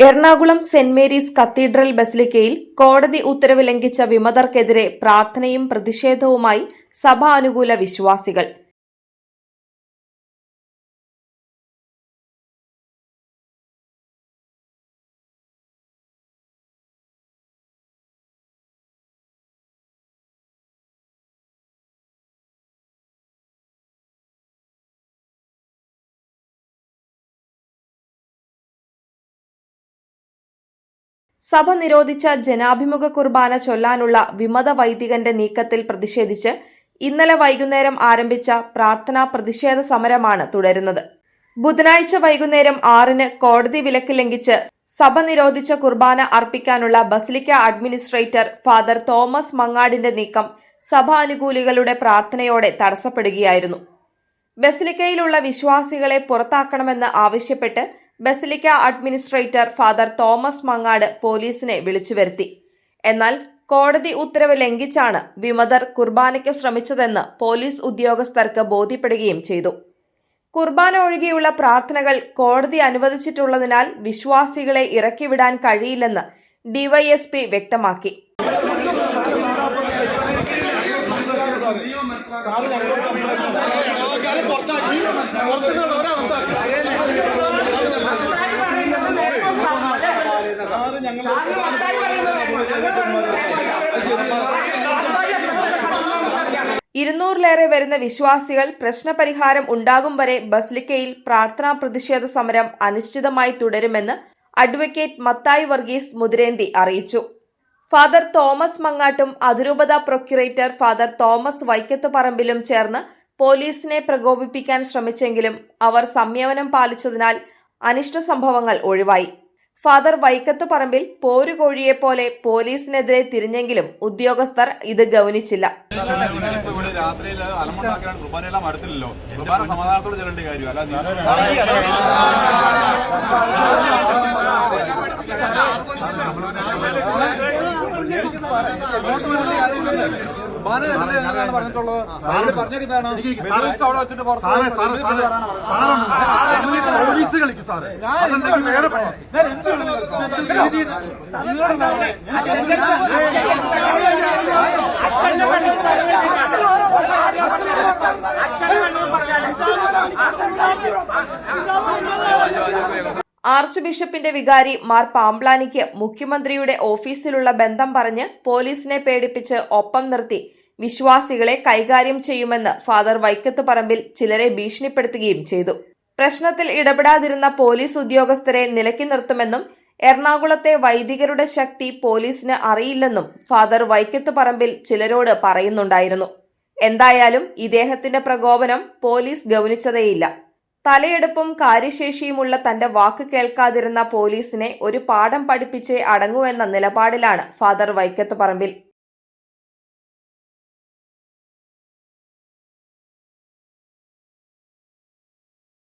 Ernakulam saint Mary's cathedral ബസിലിക്കയിൽ കോടതി ഉത്തരവ് ലംഘിച്ച വിമതർക്കെതിരെ പ്രാർത്ഥനയും പ്രതിഷേധവുമായി സഭാനുകൂല വിശ്വാസികൾ സഭ നിരോധിച്ച ജനാഭിമുഖ കുർബാന ചൊല്ലാനുള്ള വിമത വൈദികന്റെ നീക്കത്തിൽ പ്രതിഷേധിച്ച് ഇന്നലെ വൈകുന്നേരം ആരംഭിച്ച പ്രാർത്ഥനാ പ്രതിഷേധ സമരമാണ് തുടരുന്നത്. ബുധനാഴ്ച വൈകുന്നേരം ആറിന് കോടതി വിലക്ക് ലംഘിച്ച് സഭ നിരോധിച്ച കുർബാന അർപ്പിക്കാനുള്ള ബസിലിക്ക അഡ്മിനിസ്ട്രേറ്റർ ഫാദർ തോമസ് മങ്ങാടിന്റെ നീക്കം സഭാനുകൂലികളുടെ പ്രാർത്ഥനയോടെ തടസ്സപ്പെടുകയായിരുന്നു. ബസിലിക്കയിലുള്ള വിശ്വാസികളെ പുറത്താക്കണമെന്ന് ആവശ്യപ്പെട്ട് basilica administrator father Thomas Mangad പോലീസിനെ വിളിച്ചു വരുത്തി എന്നാൽ കോടതി ഉത്തരവ് ലംഘിച്ചാണ് വിമതർ കുർബാനയ്ക്ക് ശ്രമിച്ചതെന്ന് പോലീസ് ഉദ്യോഗസ്ഥർക്ക് ബോധ്യപ്പെടുകയും ചെയ്തു കുർബാന ഒഴികെയുള്ള പ്രാർത്ഥനകൾ കോടതി അനുവദിച്ചിട്ടുള്ളതിനാൽ വിശ്വാസികളെ ഇറക്കിവിടാൻ കഴിയില്ലെന്ന് ഡിവൈഎസ്പി വ്യക്തമാക്കി ഇരുന്നൂറിലേറെ വരുന്ന വിശ്വാസികൾ പ്രശ്നപരിഹാരം ഉണ്ടാകും വരെ ബസ്ലിക്കയിൽ പ്രാർത്ഥനാ പ്രതിഷേധ സമരം അനിശ്ചിതമായി തുടരുമെന്ന് അഡ്വക്കേറ്റ് മത്തായി വർഗീസ് മുതിരേന്തി അറിയിച്ചു ഫാദർ തോമസ് മങ്ങാട്ടും അതിരൂപത പ്രൊക്യുറേറ്റർ ഫാദർ തോമസ് വൈക്കത്ത് പറമ്പിലും ചേർന്ന് പോലീസിനെ പ്രകോപിപ്പിക്കാൻ ശ്രമിച്ചെങ്കിലും അവർ സംയമനം പാലിച്ചതിനാൽ അനിഷ്ട സംഭവങ്ങൾ ഒഴിവായി ഫാദർ വൈക്കത്ത് പറമ്പിൽ പോരുകോഴിയെപ്പോലെ പോലീസിനെതിരെ തിരിഞ്ഞെങ്കിലും ഉദ്യോഗസ്ഥർ ഇത് ഗൗനിച്ചില്ല. സമാധാനത്തോടെ പറഞ്ഞിട്ടുള്ളത് പറഞ്ഞിരിക്കുന്നതാണ് അവിടെ വെച്ചിട്ട് പോലീസ് കളിക്കും സാറേ വേറെ പറയാം ആർച്ച് ബിഷപ്പിന്റെ വികാരി മാർ പാംബ്ലാനിക്ക് മുഖ്യമന്ത്രിയുടെ ഓഫീസിലുള്ള ബന്ധം പറഞ്ഞ് പോലീസിനെ പേടിപ്പിച്ച് ഒപ്പം നിർത്തി വിശ്വാസികളെ കൈകാര്യം ചെയ്യുമെന്ന് ഫാദർ വൈക്കത്ത് പറമ്പിൽ ചിലരെ ഭീഷണിപ്പെടുത്തുകയും ചെയ്തു. പ്രശ്നത്തിൽ ഇടപെടാതിരുന്ന പോലീസ് ഉദ്യോഗസ്ഥരെ നിലക്കി നിർത്തുമെന്നും എറണാകുളത്തെ വൈദികരുടെ ശക്തി പോലീസിന് അറിയില്ലെന്നും ഫാദർ വൈക്കത്ത് പറമ്പിൽ ചിലരോട് പറയുന്നുണ്ടായിരുന്നു. എന്തായാലും ഇദ്ദേഹത്തിന്റെ പ്രകോപനം പോലീസ് ഗൗനിച്ചതേയില്ല. തലയെടുപ്പും കാര്യശേഷിയുമുള്ള തന്റെ വാക്ക് കേൾക്കാതിരുന്ന പോലീസിനെ ഒരു പാഠം പഠിപ്പിച്ചേ അടങ്ങുവെന്ന നിലപാടിലാണ് ഫാദർ വൈക്കത്ത് പറമ്പിൽ.